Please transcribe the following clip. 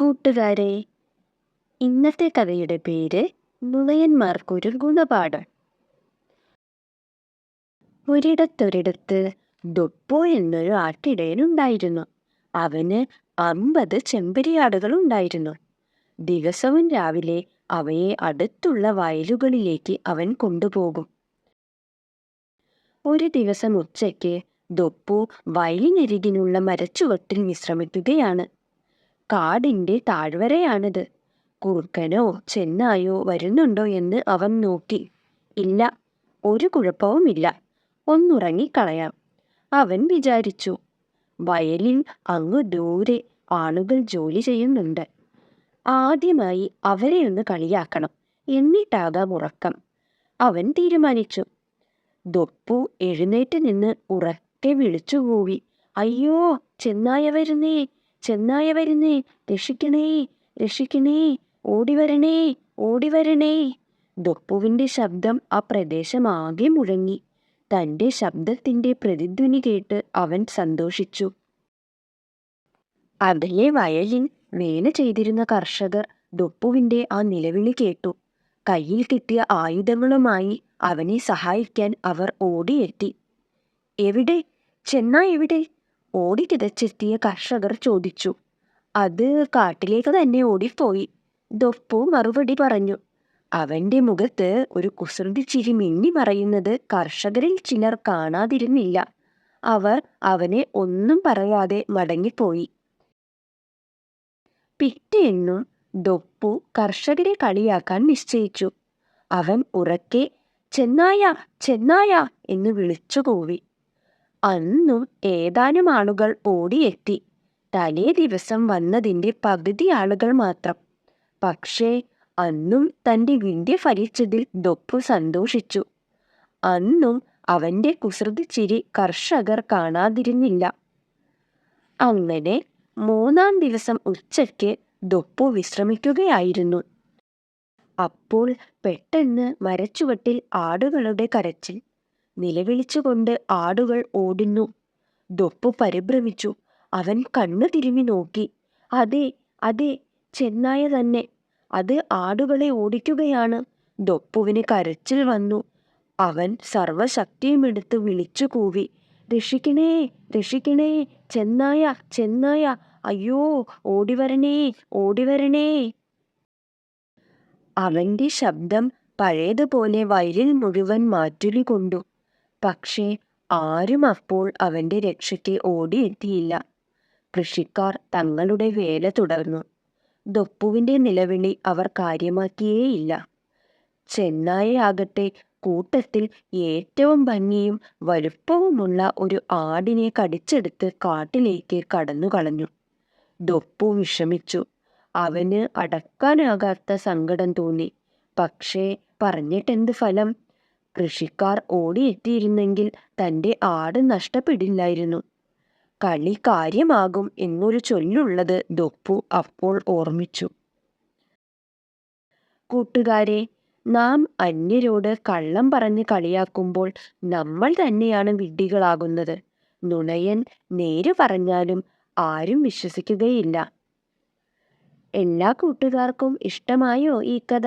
കൂട്ടുകാരെ ഇന്നത്തെ കഥയുടെ പേര് മുളയന്മാർക്കൊരു ഗുണപാഠം ഒരിടത്തൊരിടത്ത് ദൊപ്പോ എന്നൊരു ആട്ടിടയനുണ്ടായിരുന്നു. അവന് അമ്പത് ചെമ്പരിയാടുകൾ ഉണ്ടായിരുന്നു. ദിവസവും രാവിലെ അവയെ അടുത്തുള്ള വയലുകളിലേക്ക് അവൻ കൊണ്ടുപോകും. ഒരു ദിവസം ഉച്ചയ്ക്ക് ദൊപ്പു വയലിനരികിനുള്ള മരച്ചുവട്ടിൽ വിശ്രമിക്കുകയാണ്. കാടിന്റെ താഴ്വരയാണിത്. കുറുക്കനോ ചെന്നായോ വരുന്നുണ്ടോ എന്ന് അവൻ നോക്കി. ഇല്ല ഒരു കുഴപ്പവുമില്ല ഒന്നുറങ്ങിക്കളയാം അവൻ വിചാരിച്ചു വയലിൽ അങ്ങ് ദൂരെ ആളുകൾ ജോലി ചെയ്യുന്നുണ്ട്. ആദ്യമായി അവരെ ഒന്ന് കളിയാക്കണം എന്നിട്ടാകാം ഉറക്കം. അവൻ തീരുമാനിച്ചു. ദൊപ്പു എഴുന്നേറ്റ് നിന്ന് ഉറക്കെ വിളിച്ചുകൂവി അയ്യോ ചെന്നായ വരുന്നേ ചെന്നായ വരുന്നേ രക്ഷിക്കണേ രക്ഷിക്കണേ ഓടിവരണേ ഓടിവരണേ. ദൊപ്പുവിന്റെ ശബ്ദം ആ പ്രദേശമാകെ മുഴങ്ങി. തന്റെ ശബ്ദത്തിന്റെ പ്രതിധ്വനി കേട്ട് അവൻ സന്തോഷിച്ചു. അതിലെ വയലിൽ വേല ചെയ്തിരുന്ന കർഷകർ ദൊപ്പുവിന്റെ ആ നിലവിളി കേട്ടു. കയ്യിൽ കിട്ടിയ ആയുധങ്ങളുമായി അവനെ സഹായിക്കാൻ അവർ ഓടിയെത്തി. എവിടെ? ചെന്നാ എവിടെ? ഓടിക്കിതച്ചെത്തിയ കർഷകർ ചോദിച്ചു. അത് കാട്ടിലേക്ക് തന്നെ ഓടിപ്പോയി ദൊപ്പു മറുപടി പറഞ്ഞു. അവന്റെ മുഖത്ത് ഒരു കുസൃതി ചിരി മിന്നി മറയുന്നത് കർഷകരിൽ ചിലർ കാണാതിരുന്നില്ല. അവർ അവനെ ഒന്നും പറയാതെ മടങ്ങിപ്പോയി. പിറ്റേന്നും ദൊപ്പു കർഷകരെ കളിയാക്കാൻ നിശ്ചയിച്ചു. അവൻ ഉറക്കെ ചെന്നായ ചെന്നായ എന്ന് വിളിച്ചു കൂവി അന്നും ഏതാനും ആളുകൾ ഓടിയെത്തി. തലേ ദിവസം വന്നതിന്റെ പകുതി ആളുകൾ മാത്രം. പക്ഷേ അന്നും തന്റെ വിദ്യ ഫലിച്ചതിൽ ദൊപ്പു സന്തോഷിച്ചു. അന്നും അവന്റെ കുസൃതി ചിരി കർഷകർ കാണാതിരുന്നില്ല. അങ്ങനെ മൂന്നാം ദിവസം ഉച്ചയ്ക്ക് ദൊപ്പു വിശ്രമിക്കുകയായിരുന്നു. അപ്പോൾ പെട്ടെന്ന് മരച്ചുവട്ടിൽ ആടുകളുടെ കരച്ചിൽ നിലവിളിച്ചുകൊണ്ട് ആടുകൾ ഓടുന്നു. ദൊപ്പു പരിഭ്രമിച്ചു. അവൻ കണ്ണു തിരുമി നോക്കി. അതെ അതെ ചെന്നായ തന്നെ. അത് ആടുകളെ ഓടിക്കുകയാണ്. ദൊപ്പുവിന് കരച്ചിൽ വന്നു. അവൻ സർവശക്തിയുമെടുത്ത് വിളിച്ചു കൂവി. രക്ഷിക്കണേ രക്ഷിക്കണേ ചെന്നായ ചെന്നായ. അയ്യോ ഓടിവരണേ ഓടിവരണേ. അവന്റെ ശബ്ദം പഴയതുപോലെ വയലിൽ മുഴുവൻ മാറ്റുലി കൊണ്ടു. പക്ഷേ ആരും അപ്പോൾ അവന്റെ രക്ഷയ്ക്ക് ഓടിയെത്തിയില്ല. കൃഷിക്കാർ തങ്ങളുടെ വേല തുടർന്നു. ദൊപ്പുവിന്റെ നിലവിളി അവർ കാര്യമാക്കിയേയില്ല. ചെന്നായയാകട്ടെ കൂട്ടത്തിൽ ഏറ്റവും ഭംഗിയും വലുപ്പവുമുള്ള ഒരു ആടിനെ കടിച്ചെടുത്ത് കാട്ടിലേക്ക് കടന്നു കളഞ്ഞു ദൊപ്പു വിഷമിച്ചു. അവന് അടക്കാനാകാത്ത സങ്കടം തോന്നി. പക്ഷേ പറഞ്ഞിട്ടെന്ത് ഫലം? കൃഷിക്കാർ ഓടിയെത്തിയിരുന്നെങ്കിൽ തന്റെ ആട് നഷ്ടപ്പെടില്ലായിരുന്നു. കളി കാര്യമാകും എന്നൊരു ചൊല്ലുള്ളത് ദൊപ്പു അപ്പോൾ ഓർമ്മിച്ചു. കൂട്ടുകാരെ നാം അന്യരോട് കള്ളം പറഞ്ഞ് കളിയാക്കുമ്പോൾ നമ്മൾ തന്നെയാണ് വിഡ്ഢികളാകുന്നത്. നുണയൻ നേര് പറഞ്ഞാലും ആരും വിശ്വസിക്കുകയില്ല. എല്ലാ കൂട്ടുകാർക്കും ഇഷ്ടമായോ ഈ കഥ?